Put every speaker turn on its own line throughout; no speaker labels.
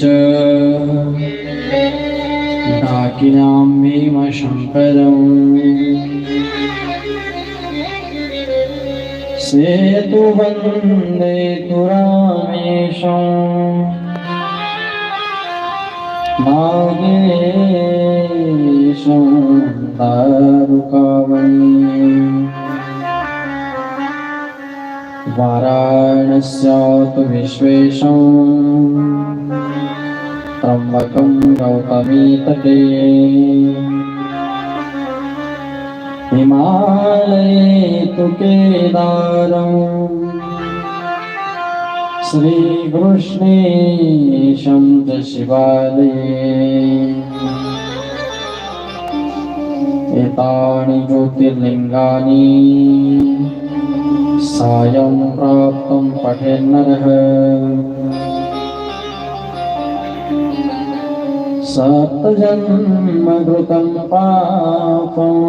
च। डाकिनां भीमशङ्करम् सेतुवन्दे तु रामेशम् नागेशं दारुकावणी वाराणस्यातु विश्वेशम्। त्र्यम्बकं गौतमी तटे हिमालये तु केदारम् श्रीकृष्णेशं च शिवालये। एतानि ज्योतिर्लिङ्गानि सायं प्राप्तं पठेन्नरः सप्तजन्मकृतं पापम्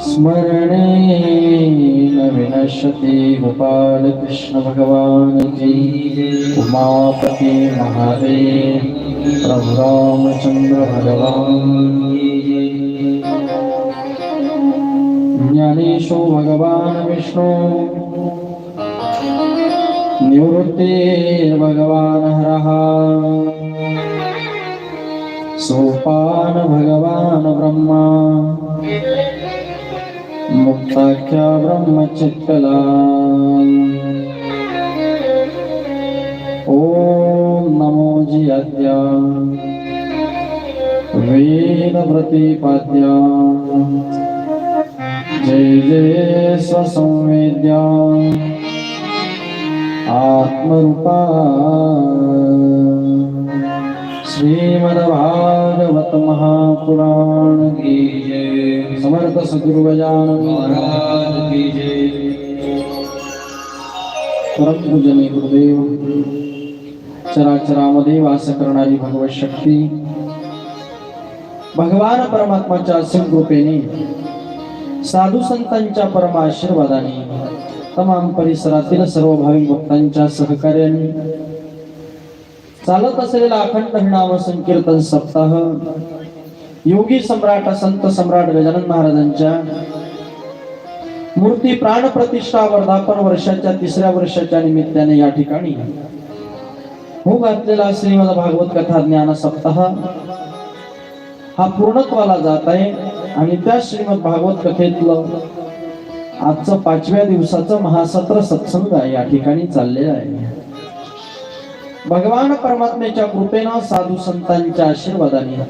स्मरणेन विनश्यति गोपालकृष्णभगवान् उमापति महादेव प्रभु रामचन्द्र भगवान् ज्ञानेशो भगवान् विष्णु। निवृत्तिर्भगवान् हरः। सोपान भगवान् ब्रह्मा मुक्ताख्या ब्रह्मचित्तला। ॐ नमो जियाद्या। वेदप्रतिपाद्या जय जय स्वसंवेद्या। आत्मरूपा। श्रीमद्भागवत महापुराण की जय समर्थ सद्गुरु गजानन महाराज की जय परम पूजनी गुरुदेव। चराचरामध्ये वास करणारी भगवत शक्ती। भगवान परमात्माच्या असीम कृपेने साधू संतांच्या परम आशीर्वादाने तमाम परिसरातील सर्व भाविक भक्तांच्या सहकार्याने चालत असलेला अखंड हरिनाम संकीर्तन सप्ताह. योगी सम्राट संत सम्राट गजानन महाराजांच्या मूर्ती प्राण प्रतिष्ठा वर्धापन वर्षाच्या तिसऱ्या वर्षाच्या निमित्ताने या ठिकाणी हो घातलेला श्रीमद भागवत कथा ज्ञान सप्ताह हा पूर्णत्वाला जात आहे आणि त्या श्रीमद भागवत कथेतलं आजचं पाचव्या दिवसाचं महासत्र सत्संग या ठिकाणी चाललेलं आहे. भगवान परमात्म्याच्या कृपेनं साधू संतांच्या आशीर्वादाने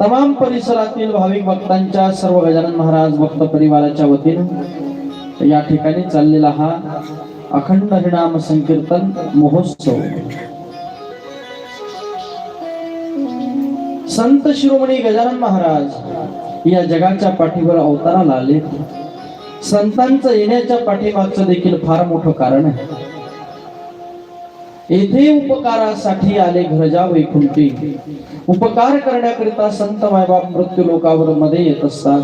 तमाम परिसरातील भाविक भक्तांच्या सर्व गजानन महाराज भक्त परिवाराच्या वतीनं या ठिकाणी चाललेला हा अखंड हरिणाम संकीर्तन महोत्सव. संत शिरोमणी गजानन महाराज या जगाच्या पाठीवर अवताराला आले संतांचं येण्याच्या पाठीमागचं देखील फार मोठं कारण आहे. येथे उपकारासाठी आले घरजा वैकुंठी. उपकार करण्याकरिता संत मायबाप मृत्यू लोकावर मध्ये येत असतात.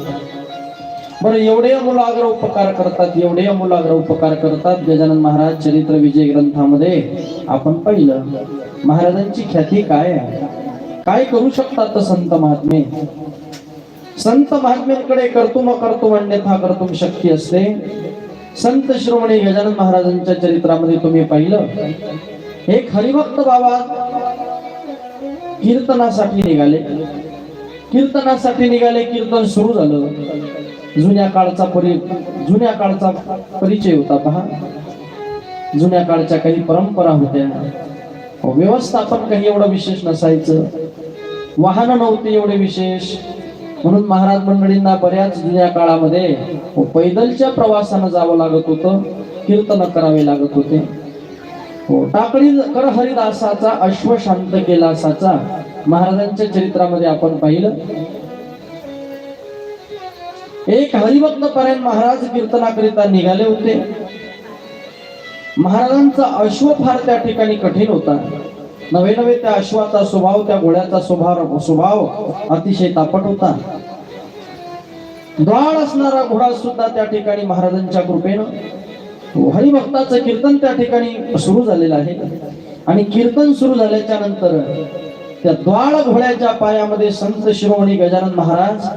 बरं एवढे अमूलाग्र उपकार करतात एवढे अमूलाग्र उपकार करतात गजानन महाराज चरित्र विजय ग्रंथामध्ये आपण पाहिलं. महाराजांची ख्याती काय आहे? काय करू शकतात संत महात्मे? संत महात्म्यांकडे कर्तुम कर्तुम अन्यथा कर्तुम शक्ती असते. संत श्रोमणी गजानन महाराजांच्या चरित्रामध्ये तुम्ही पाहिलं. एक हरिभक्त बाबा कीर्तनासाठी निघाले. कीर्तनासाठी निघाले कीर्तन सुरू झालं. जुन्या काळचा परि जुन्या काळचा परिचय होता पहा. जुन्या काळच्या काही परंपरा होत्या. व्यवस्थापन काही एवढं विशेष नसायचं. वाहन नव्हते एवढे विशेष. म्हणून महाराज मंडळींना बऱ्याच जुन्या काळामध्ये पैदलच्या प्रवासानं जावं लागत होतं कीर्तन करावे लागत होते. हो. टाकळी कर हरिदासाचा अश्व शांत केला असाचा महाराजांच्या चरित्रामध्ये आपण पाहिलं. एक हरिभक्त पर्यंत महाराज कीर्तनाकरिता निघाले होते. महाराजांचा अश्व फार त्या ठिकाणी कठीण होता. नवे नवे त्या अश्वाचा स्वभाव त्या घोड्याचा स्वभाव स्वभाव अतिशय तापट होता. द्वाळ असणारा घोडा सुद्धा त्या ठिकाणी महाराजांच्या कृपेनं हरिभक्ताचं कीर्तन त्या ठिकाणी सुरू झालेलं आहे. आणि कीर्तन सुरू झाल्याच्यानंतर त्या द्वाळ घोड्याच्या पायामध्ये संत शिरोमणी गजानन महाराज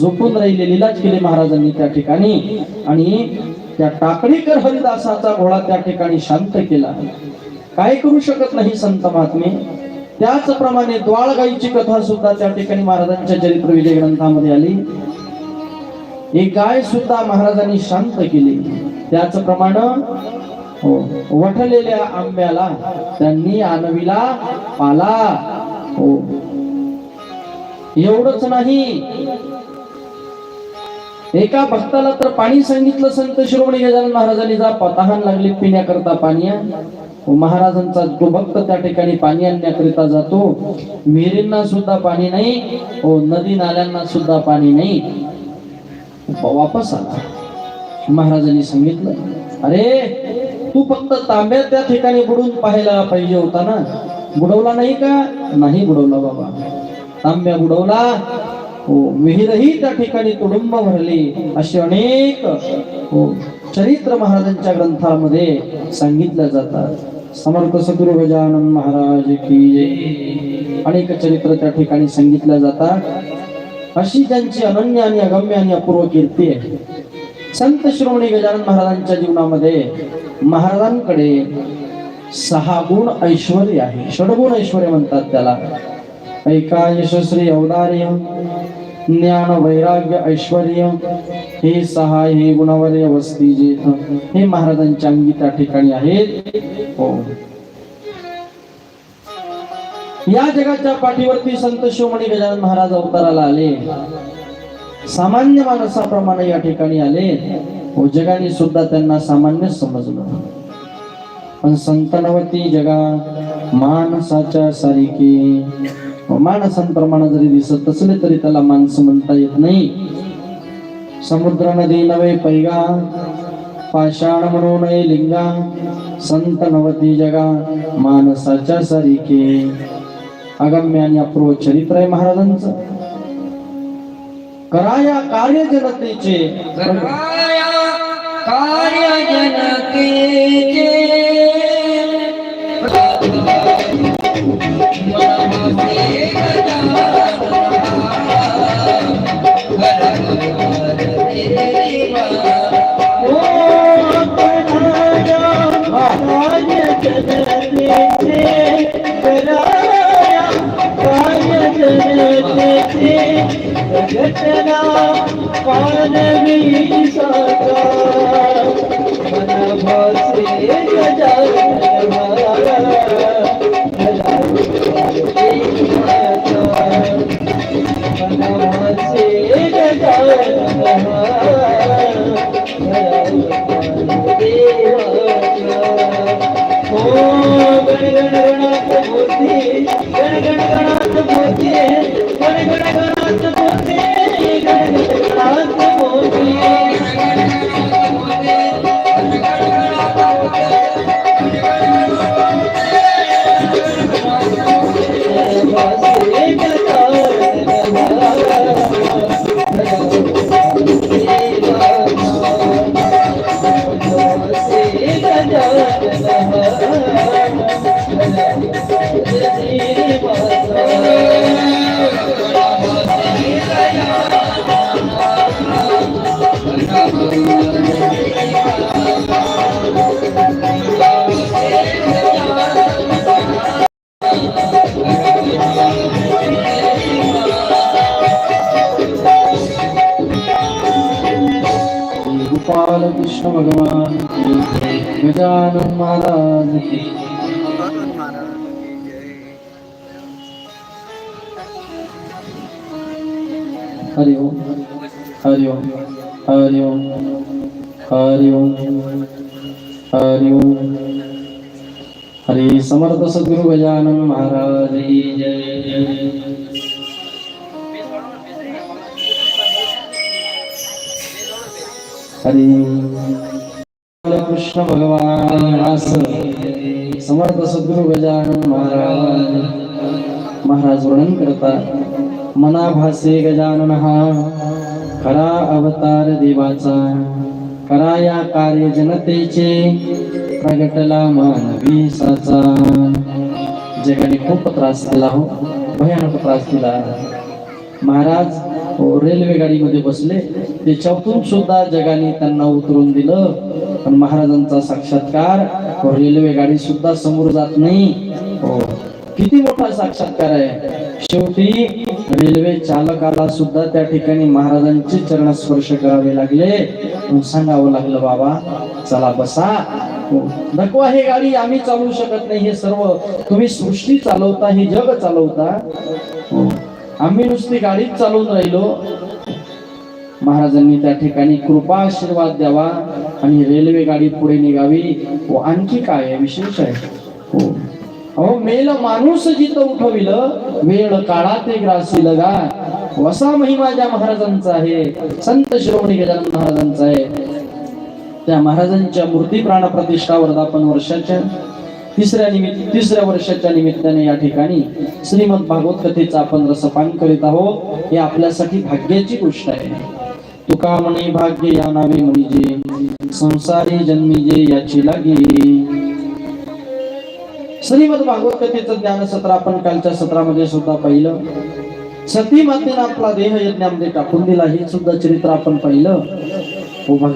झोपून राहिले लिलाज केले महाराजांनी त्या ठिकाणी. आणि त्या टाकडीकर हरिदासाचा घोडा त्या ठिकाणी शांत केला. काय करू शकत नाही संत महात्मे. त्याचप्रमाणे द्वाळगाईची कथा सुद्धा त्या ठिकाणी महाराजांच्या चरित्र विजय ग्रंथामध्ये आली. एक गाय सुद्धा महाराजांनी शांत केली. त्याचप्रमाणे हो वठलेल्या आंब्याला त्यांनी आणविला पाला. हो. एवढंच नाही. एका भक्ताला तर पाणी सांगितलं संत शिरोमणी गजानन महाराजांनी जा तहान लागले पिण्याकरता पाणी. हो, महाराजांचा तो भक्त त्या ठिकाणी पाणी आणण्याकरिता जातो विहिरींना सुद्धा पाणी नाही हो नदी नाल्यांना सुद्धा पाणी नाही. वापस आला. महाराजांनी सांगितलं अरे तू फक्त तांब्यात त्या ठिकाणी बुडून पाहायला पाहिजे होता ना? बुडवला नाही का? नाही बुडवला बाबा. तांब्या बुडवला? हो विहीरही त्या ठिकाणी तुडुंब भरली. असे अनेक हो चरित्र महाराजांच्या ग्रंथामध्ये सांगितल्या जातात. समर्थ सद्गुरु गजानन महाराज की अनेक चरित्र त्या ठिकाणी सांगितल्या जातात. अशी त्यांची अनन्य आणि अगम्य आणि अपूर्व कीर्ती आहे. संत श्रोमणी गजानन महाराजांच्या जीवनामध्ये महाराजांकडे सहा गुण ऐश्वर आहे. षडगुण ऐश्वर म्हणतात त्याला. ऐका यशस्वी औदार्य ज्ञान वैराग्य ऐश्वर हे सहा हे गुणावर वस्ती जे हे महाराजांच्या अंगी त्या ठिकाणी आहेत. हो. या जगाच्या पाठीवरती संत शिवमणी गजानन महाराज अवताराला आले. सामान्य माणसाप्रमाणे या ठिकाणी आले. व जगाने सुद्धा त्यांना सामान्य समजलं. पण संतनवती जगा माणसाच्या सारिखी माणसांप्रमाणे जरी दिसत असले तरी त्याला माणसं म्हणता येत नाही. समुद्र नदी नवे पैगा. पाषाण म्हणून लिंगा. संत नवती जगा माणसाच्या सारिके. अगम्य आणि अपूर्व चरित्र आहे महाराजांचं. कराया कार्य जनतेचे
कराया कार्य जनतेचे
घटना पानवी साकार मन
गोपाल कृष्ण भगवान गजानन महाराज की हरि ओम हरि ओम हरि ओम हरि ओम हरि हरि। कृष्ण भगवान आस समर्थ सद्गुरु गजानन महाराज। महाराज वर्णन करतात। मनाभासे गजानन हा खरा अवतार देवाचा। करा या कार्य जनतेचे। प्रगटला मानवी साचा जगाने खूप त्रास दिला हो। भयानक त्रास दिला महाराज हो, रेल्वे गाडीमध्ये बसले. त्याच्यातून सुद्धा जगाने त्यांना उतरून दिलं. पण महाराजांचा साक्षात्कार हो, रेल्वे गाडी सुद्धा समोर जात नाही. हो. किती मोठा साक्षात्कार आहे. शेवटी रेल्वे चालकाला सुद्धा त्या ठिकाणी महाराजांचे चरण स्पर्श करावे लागले. सांगावं लागलं बाबा चला बसा. हो. नको आहे गाडी आम्ही चालवू शकत नाही हे सर्व. तुम्ही सृष्टी चालवता हे जग चालवता. हो. आम्ही नुसती गाडीच चालवून राहिलो. महाराजांनी त्या ठिकाणी कृपा आशीर्वाद द्यावा आणि रेल्वे गाडी पुढे निघावी. व आणखी काय विशेष आहे. हो. अहो मेल माणूस जिथं उठविल वेळ काळा ते ग्रासी लगा. वसा महिमा ज्या महाराजांचा आहे संत शिरोमणी गजानन महाराजांचा आहे. त्या महाराजांच्या मूर्ती प्राण प्रतिष्ठा वर्धापन वर्षाच्या तिसऱ्या निमित्त तिसऱ्या वर्षाच्या निमित्ताने या ठिकाणी श्रीमद भागवत कथेचा आपण रसपान करीत आहोत. हे आपल्यासाठी भाग्याची गोष्ट आहे. तुका म्हणे भाग्य या नावे म्हणजे संसारी जन्मीजे याची लागे. श्रीमद भागवत कथेचं ज्ञान सत्र आपण कालच्या सत्रामध्ये सुद्धा पाहिलं. सती मातेनं आपला देह यज्ञामध्ये टाकून दिला हे सुद्धा चरित्र आपण पाहिलं. भगवान